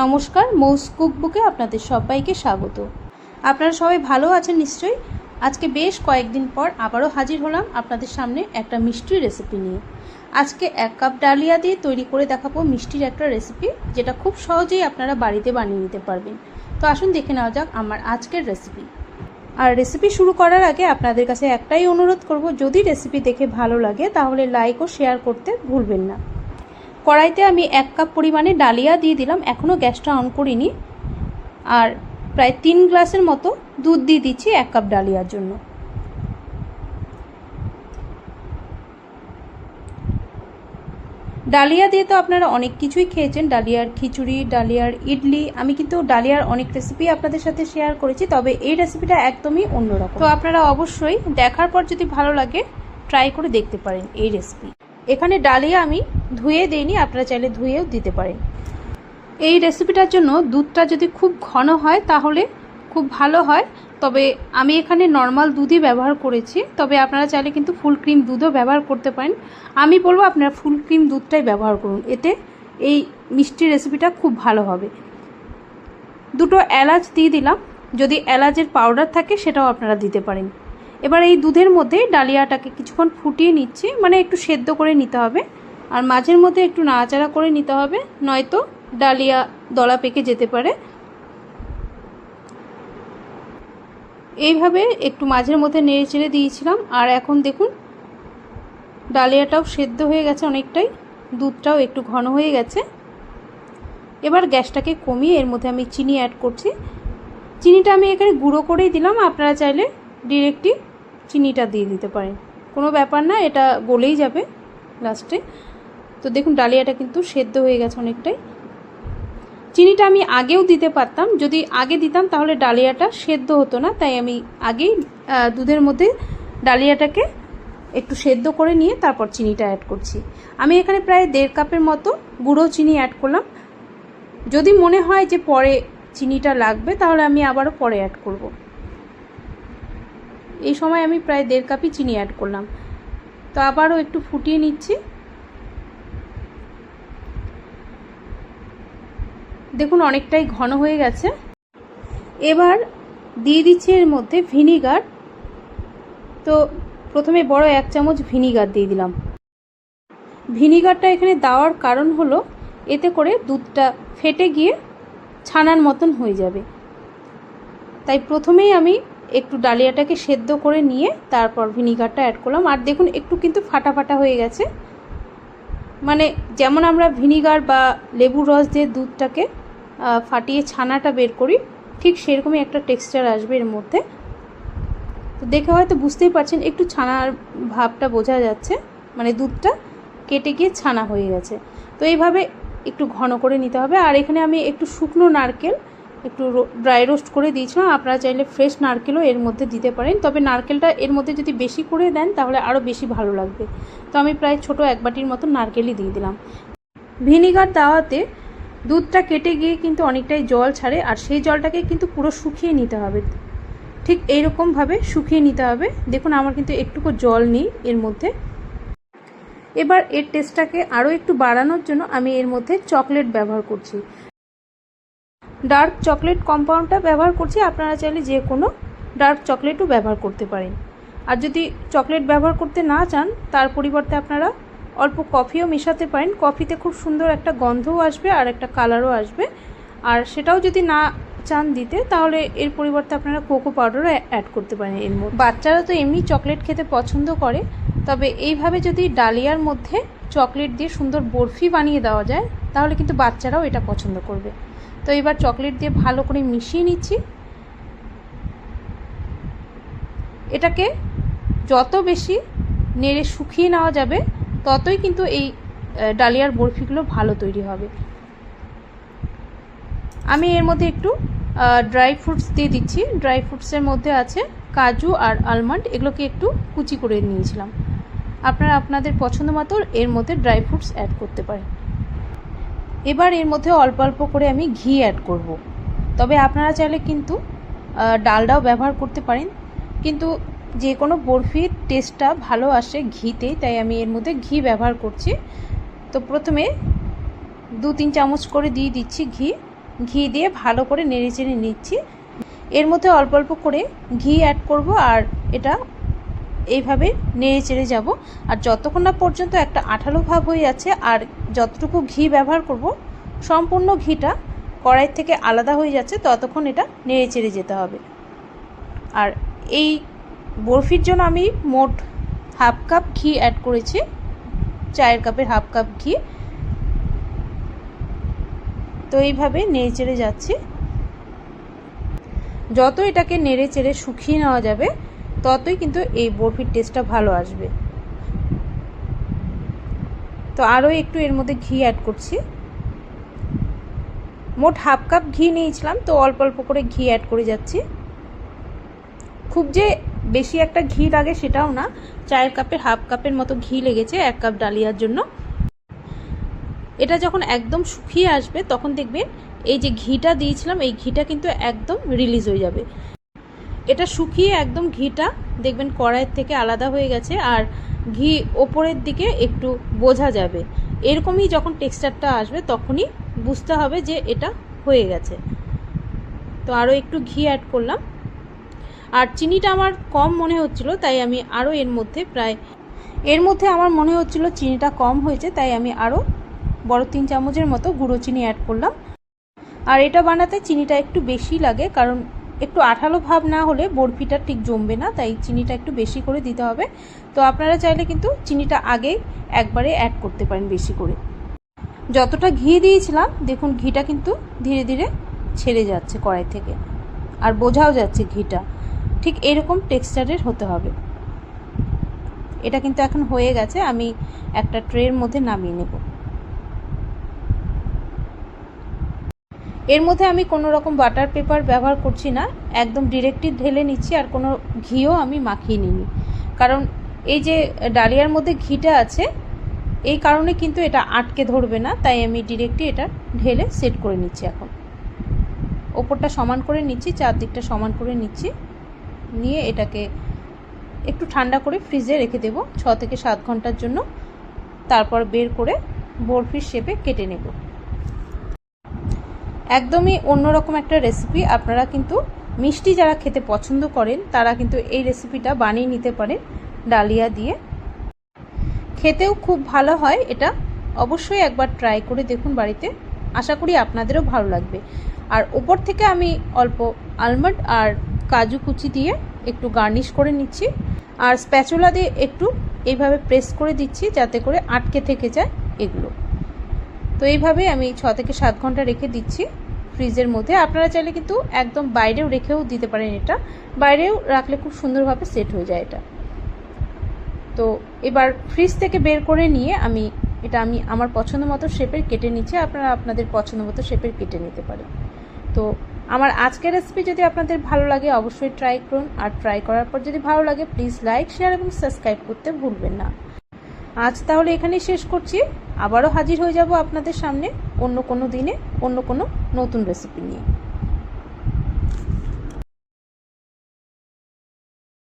নমস্কার, মৌস কুকবুকে আপনাদের সবাইকে স্বাগত। আপনারা সবাই ভালো আছেন নিশ্চয়ই? আজকে বেশ কয়েকদিন পর আবারও হাজির হলাম আপনাদের সামনে একটা মিষ্টির রেসিপি নিয়ে। আজকে এক কাপ ডালিয়া দিয়ে তৈরি করে দেখাবো মিষ্টির একটা রেসিপি যেটা খুব সহজেই আপনারা বাড়িতে বানিয়ে নিতে পারবেন। তো আসুন দেখে নেওয়া যাক আমার আজকের রেসিপি আর রেসিপি শুরু করার আগে আপনাদের কাছে একটাই অনুরোধ করব, যদি রেসিপি দেখে ভালো লাগে, তাহলে লাইক ও শেয়ার করতে ভুলবেন না। কড়াইতে আমি এক কাপ পরিমাণে ডালিয়া দিয়ে দিলাম এখনও গ্যাসটা অন করিনি। আর প্রায় তিন গ্লাসের মতো দুধ দিয়ে দিচ্ছি এক কাপ ডালিয়ার জন্য। ডালিয়া দিয়ে তো আপনারা অনেক কিছুই খেয়েছেন, ডালিয়ার খিচুড়ি, ডালিয়ার ইডলি। আমি কিন্তু ডালিয়ার অনেক রেসিপি আপনাদের সাথে শেয়ার করেছি, তবে এই রেসিপিটা একদমই অন্যরকম। তো আপনারা অবশ্যই দেখার পর যদি ভালো লাগে ট্রাই করে দেখতে পারেন এই রেসিপি এখানে ডালিয়া আমি ধুয়ে দিইনি, আপনারা চাইলে ধুয়েও দিতে পারেন। এই রেসিপিটার জন্য দুধটা যদি খুব ঘন হয়, তাহলে খুব ভালো হয়। তবে আমি এখানে নর্মাল দুধই ব্যবহার করেছি। তবে আপনারা চাইলে কিন্তু ফুল ক্রিম দুধও ব্যবহার করতে পারেন। আমি বলব আপনারা ফুল ক্রিম দুধটাই ব্যবহার করুন। এতে এই মিষ্টি রেসিপিটা খুব ভালো হবে। দুটো এলাচ দিয়ে দিলাম। যদি এলাচের পাউডার থাকে, সেটাও আপনারা দিতে পারেন। এবার এই দুধের মধ্যে ডালিয়াটাকে কিছুক্ষণ ফুটিয়ে নিচ্ছি। মানে একটু সেদ্ধ করে নিতে হবে। আর মাঝের মধ্যে একটু নাড়াচাড়া করে নিতে হবে, নয়তো ডালিয়া দলা পেকে যেতে পারে। এইভাবে একটু মাঝের মধ্যে নেড়ে চেড়ে দিয়েছিলাম, আর এখন দেখুন ডালিয়াটাও সেদ্ধ হয়ে গেছে অনেকটাই, দুধটাও একটু ঘন হয়ে গেছে। এবার গ্যাসটাকে কমিয়ে এর মধ্যে আমি চিনি অ্যাড করছি। চিনিটা আমি এখানে গুঁড়ো করেই দিলাম, আপনারা চাইলে ডিরেক্টলি চিনিটা দিয়ে দিতে পারেন। কোনো ব্যাপার না, এটা গলেই যাবে লাস্টে। তো দেখুন, ডালিয়াটা কিন্তু সেদ্ধ হয়ে গেছে অনেকটাই। চিনিটা আমি আগেও দিতে পারতাম, যদি আগে দিতাম তাহলে ডালিয়াটা সেদ্ধ হতো না, তাই আমি আগেই দুধের মধ্যে ডালিয়াটাকে একটু সেদ্ধ করে নিয়ে তারপর চিনিটা অ্যাড করছি। আমি এখানে প্রায় দেড় কাপের মতো গুঁড়ো চিনি অ্যাড করলাম। যদি মনে হয় যে পরে চিনিটা লাগবে, তাহলে আমি আবারও পরে অ্যাড করব। এই সময় আমি প্রায় দেড় কাপই চিনি অ্যাড করলাম। তো আবারও একটু ফুটিয়ে নিচ্ছি। দেখুন, অনেকটাই ঘন হয়ে গেছে। এবার দিয়ে দিচ্ছি এর মধ্যে ভিনিগার। তো প্রথমে বড় এক চামচ ভিনিগার দিয়ে দিলাম। ভিনিগারটা এখানে দেওয়ার কারণ হলো, এতে করে দুধটা ফেটে গিয়ে ছানার মতন হয়ে যাবে। তাই প্রথমেই আমি একটু ডালিয়াটাকে সেদ্ধ করে নিয়ে তারপর ভিনিগারটা অ্যাড করলাম। আর দেখুন, একটু কিন্তু ফাটা ফাটা হয়ে গেছে। মানে যেমন আমরা ভিনিগার বা লেবুর রস দিয়ে দুধটাকে ফাটিয়ে ছানাটা বের করি। ঠিক সেরকমই একটা টেক্সচার আসবে এর মধ্যে। তো দেখে হয়তো বুঝতেই পারছেন, একটু ছানার ভাবটা বোঝা যাচ্ছে। মানে দুধটা কেটে গিয়ে ছানা হয়ে গেছে। তো এইভাবে একটু ঘন করে নিতে হবে। আর এখানে আমি একটু শুকনো নারকেল, একটু ড্রাই রোস্ট করে দিয়েছিলাম। আপনারা চাইলে ফ্রেশ নারকেলও এর মধ্যে দিতে পারেন। তবে নারকেলটা এর মধ্যে যদি বেশি করে দেন, তাহলে আরও বেশি ভালো লাগবে। তো আমি প্রায় ছোট এক বাটির মতো নারকেলই দিয়ে দিলাম। ভিনিগার দেওয়াতে দুধটা কেটে গিয়ে কিন্তু অনেকটাই জল ছাড়ে, আর সেই জলটাকে কিন্তু পুরো শুকিয়ে নিতে হবে। ঠিক এইরকমভাবে শুকিয়ে নিতে হবে। দেখুন, আমার কিন্তু একটুকু জল নেই এর মধ্যে। এবার এর টেস্টটাকে আরও একটু বাড়ানোর জন্য আমি এর মধ্যে চকলেট ব্যবহার করছি। ডার্ক চকলেট কম্পাউন্ডটা ব্যবহার করছি। আপনারা চাইলে যে কোনো ডার্ক চকলেটও ব্যবহার করতে পারেন। আর যদি চকলেট ব্যবহার করতে না চান, তার পরিবর্তে আপনারা অল্প কফিও মেশাতে পারেন। কফিতে খুব সুন্দর একটা গন্ধও আসবে আর একটা কালারও আসবে। আর সেটাও যদি না চান দিতে, তাহলে এর পরিবর্তে আপনারা কোকো পাউডারও অ্যাড করতে পারেন এর মধ্যে। বাচ্চারা তো এমনি চকলেট খেতে পছন্দ করে, তবে এইভাবে যদি ডালিয়ার মধ্যে চকলেট দিয়ে সুন্দর বরফি বানিয়ে দেওয়া যায়, তাহলে কিন্তু বাচ্চারাও এটা পছন্দ করবে। তো এবার চকলেট দিয়ে ভালো করে মিশিয়ে নিচ্ছি। এটাকে যত বেশি নেড়ে শুকিয়ে নেওয়া যাবে ততই কিন্তু এই ডালিয়ার বরফিগুলো ভালো তৈরি হবে। আমি এর মধ্যে একটু ড্রাই ফ্রুটস দিয়ে দিচ্ছি। ড্রাই ফ্রুটসের মধ্যে আছে কাজু আর আলমন্ড এগুলোকে একটু কুচি করে নিয়েছিলাম। আপনারা আপনাদের পছন্দ মতো এর মধ্যে ড্রাই ফ্রুটস অ্যাড করতে পারেন। এবার এর মধ্যে অল্প অল্প করে আমি ঘি অ্যাড করব। তবে আপনারা চাইলে কিন্তু ডালডাও ব্যবহার করতে পারেন। কিন্তু যে কোনো বরফির টেস্টটা ভালো আসে ঘিতে, তাই আমি এর মধ্যে ঘি ব্যবহার করছি। তো প্রথমে দু তিন চামচ করে দিয়ে দিচ্ছি ঘি। ঘি দিয়ে ভালো করে নেড়ে চেড়ে নিচ্ছি। এর মধ্যে অল্প অল্প করে ঘি অ্যাড করব আর এটা এইভাবে নেড়ে চেড়ে যাব। আর যতক্ষণ না পর্যন্ত একটা আঠালো ভাব হয়ে যাচ্ছে আর যতটুকু ঘি ব্যবহার করব, সম্পূর্ণ ঘিটা কড়াই থেকে আলাদা হয়ে যাচ্ছে, ততক্ষণ এটা নেড়ে চেড়ে যেতে হবে। আর এই বরফির জন্য আমি মোট হাফ কাপ ঘি অ্যাড করেছি। চায়ের কাপের হাফ কাপ ঘি। তো এইভাবে নেড়ে চেড়ে যাচ্ছি। যত এটাকে নেড়ে চেড়ে শুকিয়ে নেওয়া যাবে, ততই কিন্তু এই বরফির টেস্টটা ভালো আসবে। তো আরও একটু এর মধ্যে ঘি অ্যাড করছি। মোট হাফ কাপ ঘি নিয়েছিলাম, তো অল্প অল্প করে ঘি অ্যাড করে যাচ্ছি। খুব যে বেশি একটা ঘি লাগে সেটাও না। চায়ের কাপের হাফ কাপের মতো ঘি লেগেছে এক কাপ ডালিয়ার জন্য। এটা যখন একদম শুকিয়ে আসবে, তখন দেখবেন এই যে ঘিটা দিয়েছিলাম, এই ঘিটা কিন্তু একদম রিলিজ হয়ে যাবে। এটা শুকিয়ে একদম ঘিটা দেখবেন কড়াইয়ের থেকে আলাদা হয়ে গেছে আর ঘি ওপরের দিকে একটু বোঝা যাবে। এরকমই যখন টেক্সচারটা আসবে, তখনই বুঝতে হবে যে এটা হয়ে গেছে। তো আরও একটু ঘি অ্যাড করলাম। আর চিনিটা আমার কম মনে হচ্ছিল, তাই আমি আরও এর মধ্যে প্রায় এর মধ্যে আমার মনে হচ্ছিল চিনিটা কম হয়েছে, তাই আমি আরও বড় তিন চামচের মতো গুঁড়ো চিনি অ্যাড করলাম। আর এটা বানাতে চিনিটা একটু বেশি লাগে, কারণ একটু আঠালো ভাব না হলে বরফিটা ঠিক জমবে না, তাই চিনিটা একটু বেশি করে দিতে হবে। তো আপনারা চাইলে কিন্তু চিনিটা আগে একবারে অ্যাড করতে পারেন বেশি করে। যতটা ঘি দিয়েছিলাম, দেখুন ঘিটা কিন্তু ধীরে ধীরে ছেড়ে যাচ্ছে কড়াই থেকে। আর বোঝাও যাচ্ছে ঘিটা। ঠিক এরকম টেক্সচারের হতে হবে। এটা কিন্তু এখন হয়ে গেছে, আমি একটা ট্রের মধ্যে নামিয়ে নেব। এর মধ্যে আমি কোনো রকম বাটার পেপার ব্যবহার করছি না, একদম ডিরেক্টলি ঢেলে নিচ্ছি আর কোনো ঘিও আমি মাখিয়ে নিইনি। কারণ এই যে ডালিয়ার মধ্যে ঘিটা আছে, এই কারণে কিন্তু এটা আটকে ধরবে না, তাই আমি ডিরেক্টলি এটা ঢেলে সেট করে নিচ্ছি এখন। ওপরটা সমান করে নিচ্ছি, চারদিকটা সমান করে নিচ্ছি। নিয়ে এটাকে একটু ঠান্ডা করে ফ্রিজে রেখে দেব, ছ থেকে সাত ঘণ্টার জন্য। তারপর বের করে বরফির শেপে কেটে নেব। একদমই অন্যরকম একটা রেসিপি আপনারা কিন্তু মিষ্টি যারা খেতে পছন্দ করেন, তারা কিন্তু এই রেসিপিটা বানিয়ে নিতে পারেন ডালিয়া দিয়ে। খেতেও খুব ভালো হয় এটা। অবশ্যই একবার ট্রাই করে দেখুন বাড়িতে। আশা করি আপনাদেরও ভালো লাগবে। আর ওপর থেকে আমি অল্প আলমন্ড আর কাজু কুচি দিয়ে একটু গার্নিশ করে নিচ্ছি। আর স্প্যাচুলা দিয়ে একটু এইভাবে প্রেস করে দিচ্ছি যাতে করে আটকে থেকে যায় এগুলো। তো এইভাবে আমি ছ থেকে সাত ঘণ্টা রেখে দিচ্ছি ফ্রিজের মধ্যে। আপনারা চাইলে কিন্তু একদম বাইরেও রেখেও দিতে পারেন এটা। বাইরেও রাখলে খুব সুন্দরভাবে সেট হয়ে যায় এটা। তো এবার ফ্রিজ থেকে বের করে নিয়ে আমি এটা আমি আমার পছন্দ মতো শেপের কেটে নিচ্ছি। আপনারা আপনাদের পছন্দ মতো শেপের কেটে নিতে পারেন। তো আমার আজকের রেসিপি যদি আপনাদের ভালো লাগে, অবশ্যই ট্রাই করুন। আর ট্রাই করার পর যদি ভালো লাগে প্লিজ লাইক শেয়ার এবং সাবস্ক্রাইব করতে ভুলবেন না। আজ তাহলে এখানেই শেষ করছি। আবারও হাজির হয়ে যাব আপনাদের সামনে অন্য কোনো দিনে, অন্য কোনো নতুন রেসিপি নিয়ে।